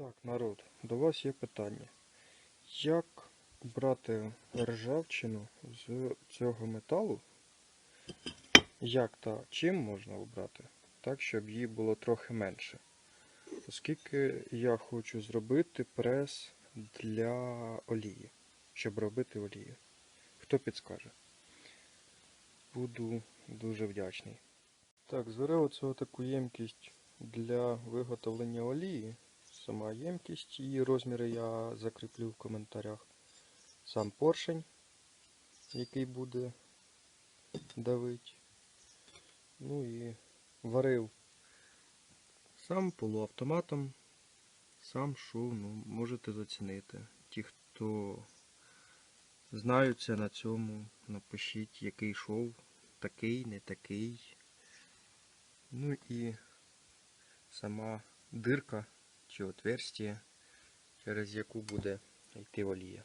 Так, народ, до вас є питання. Як брати ржавчину з цього металу? Як та чим можна обрати? Так, щоб її було трохи менше. Оскільки я хочу зробити прес для олії, щоб робити олію. Хто підскаже? Буду дуже вдячний. Так, зварив оцю таку ємкість для виготовлення олії. Сама ємкість, її розміри я закріплю в коментарях. Сам поршень, який буде давити. Ну і варив сам полуавтоматом, сам шов, ну, можете зацінити. Ті, хто знаються на цьому, напишіть, який шов, такий, не такий. Ну і сама дирка чи отверстие, через яку буде йти олія.